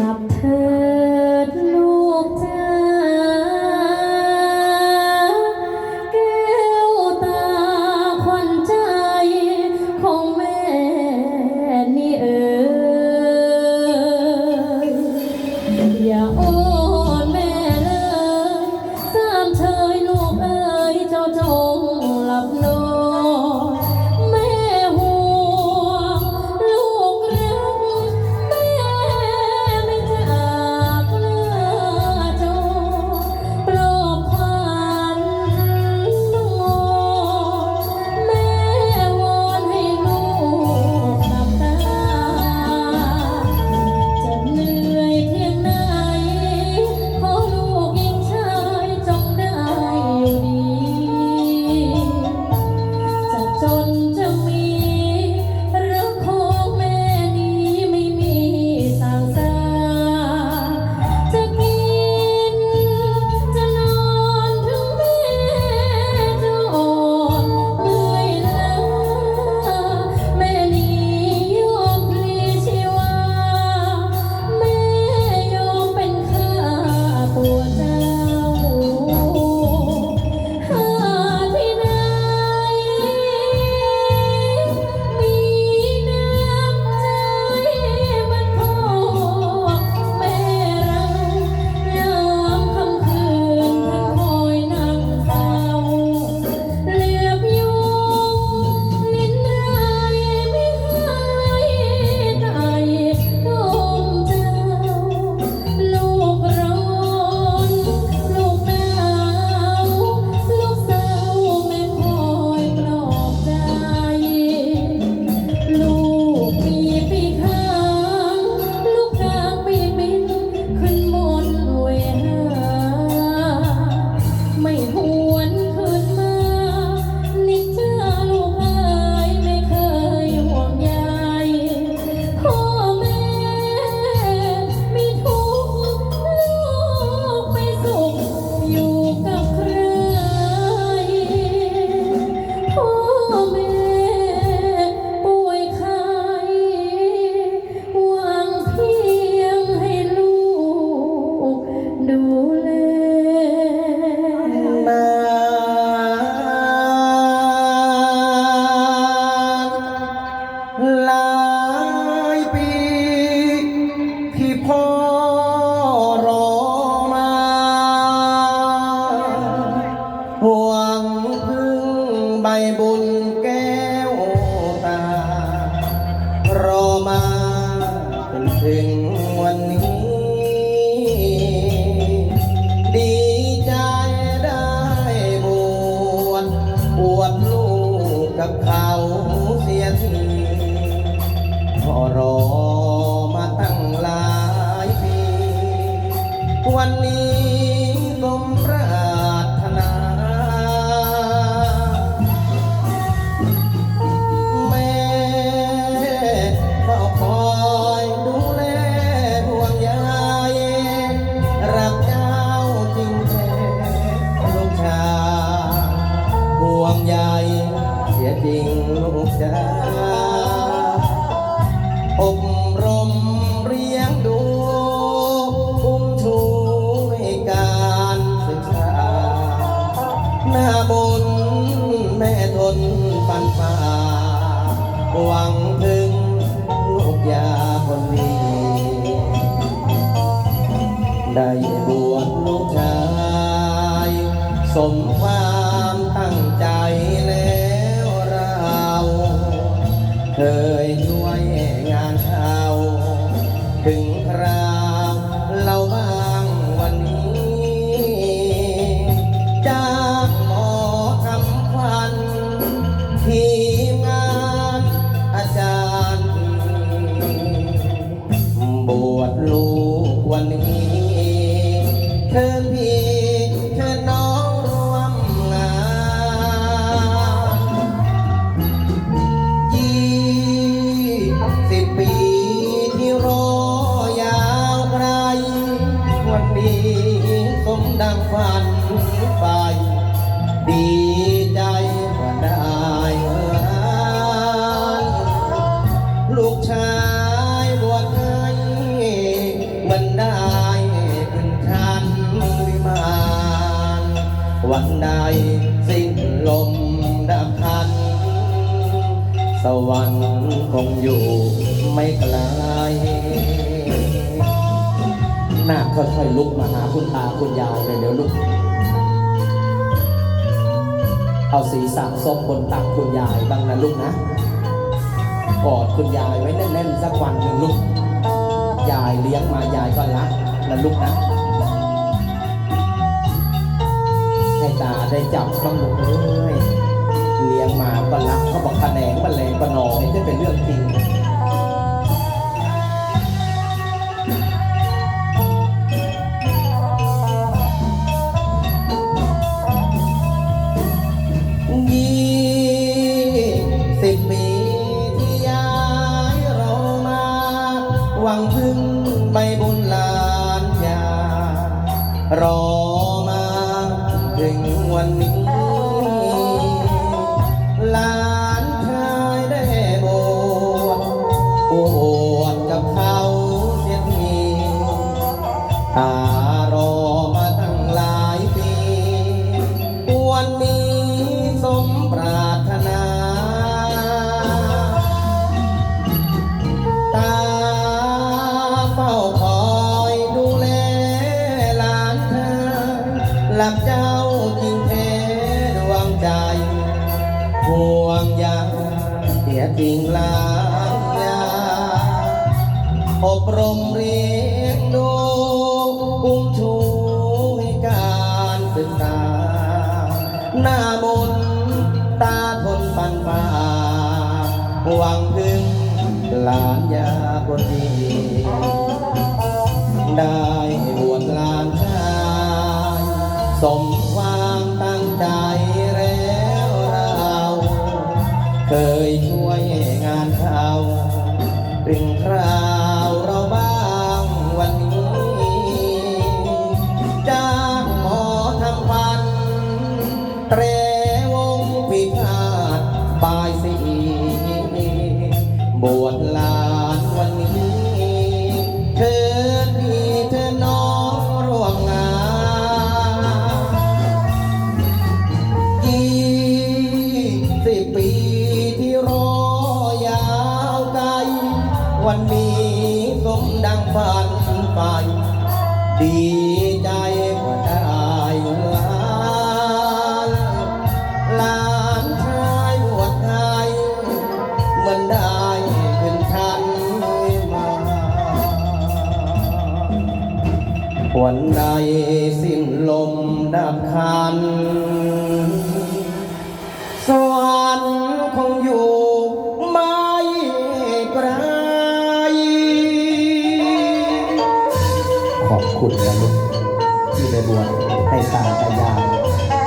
รับเธอ วังถึงลูกยาคนนี้ได้บุ ดังฝันไป ดีใจว่าได้ลูกชายบวชให้มันได้เป็นชั้นวิมานวันใดสิ้นลมดับพัน สวรรค์คงอยู่ไม่ไกล หน้าคค่อยๆลุกมาหาคุณตาคุณยายเลยเดี๋ยวลุก เอาศีรษะซบบนตักคุณยายบ้างนะลูกนะ กอดคุณยายไว้แน่นๆสักวันหนึ่งลูก ยายเลี้ยงมายายก็รักนะลูกนะให้ตาได้จับบ้างลูกเอ้ยเลี้ยงมาก็รักเขาบอกคะแนนก็แรงก็นองนี่จะเป็นเรื่องจริง ตารอมาตั้งหลายปีวันนี้สมปรารถนา ตาเฝ้าคอยดูแลหลานเธอหลักเจ้าจริงแท้ดวงใจ ห่วงใยเสียจริงลายาอบรมเรียน อุ้มชูให้การศึกษา หน้ามนต์ตาทนปันป่าหวังพึ่งหลานยาคนดี ได้บวชหลานชายสม บวชลา บวชให้ตาตายาย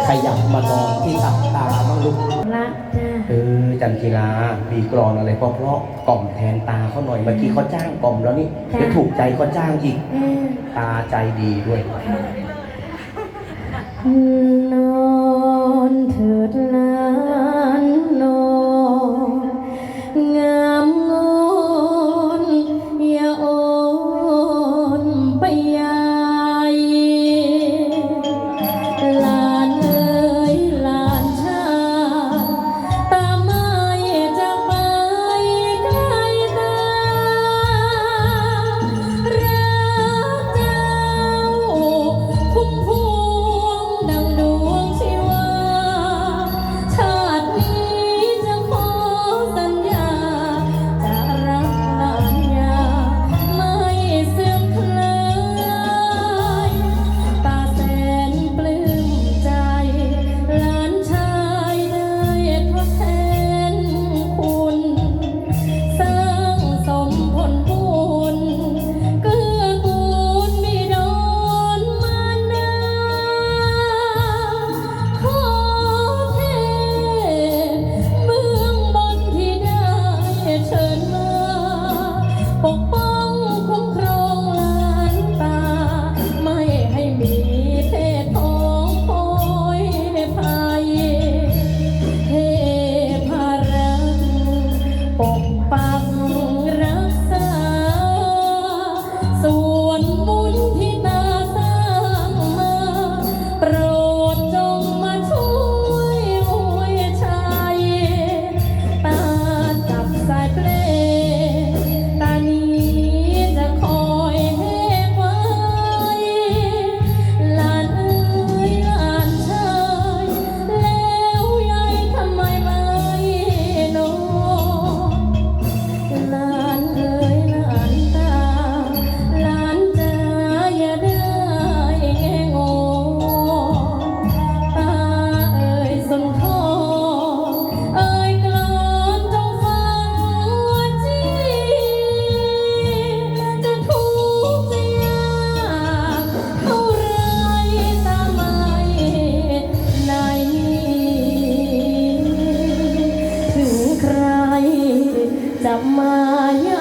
ขยับมานอนที่ตักตาบ้างลูกละจ้าเออจันทีลามีกรอนอะไรเพราะเพราะๆกล่อมแทนตาเขาหน่อยเมื่อกี้เขาจ้างกล่อมแล้วนี่เดี๋ยวถูกใจเขาจ้างอีกเออตาใจดีด้วยนอน จับมายา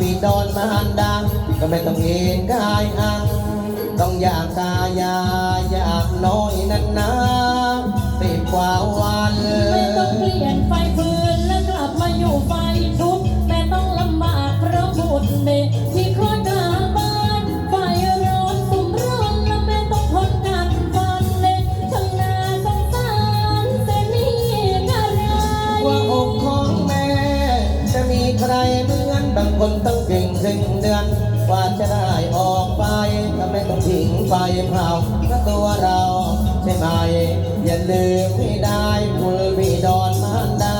ปีดอนมหันดังก็ไม่ต้องเห็นกายอัง ต้องอยากตายาอยากน้อยนั้นนาติดกว่าวัน ไม่ต้องเปลี่ยนไฟฟืนแล้วกลับมาอยู่ฝั ได้เหมือนบางคนต้องเก่งสิงเดือนกว่าจะได้ออกไปถ้าไม่ต้องทิ้งไฟเผาเพตัวเราใช่ไหมอย่าลืมให้ได้คุณวีดอนมาได้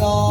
の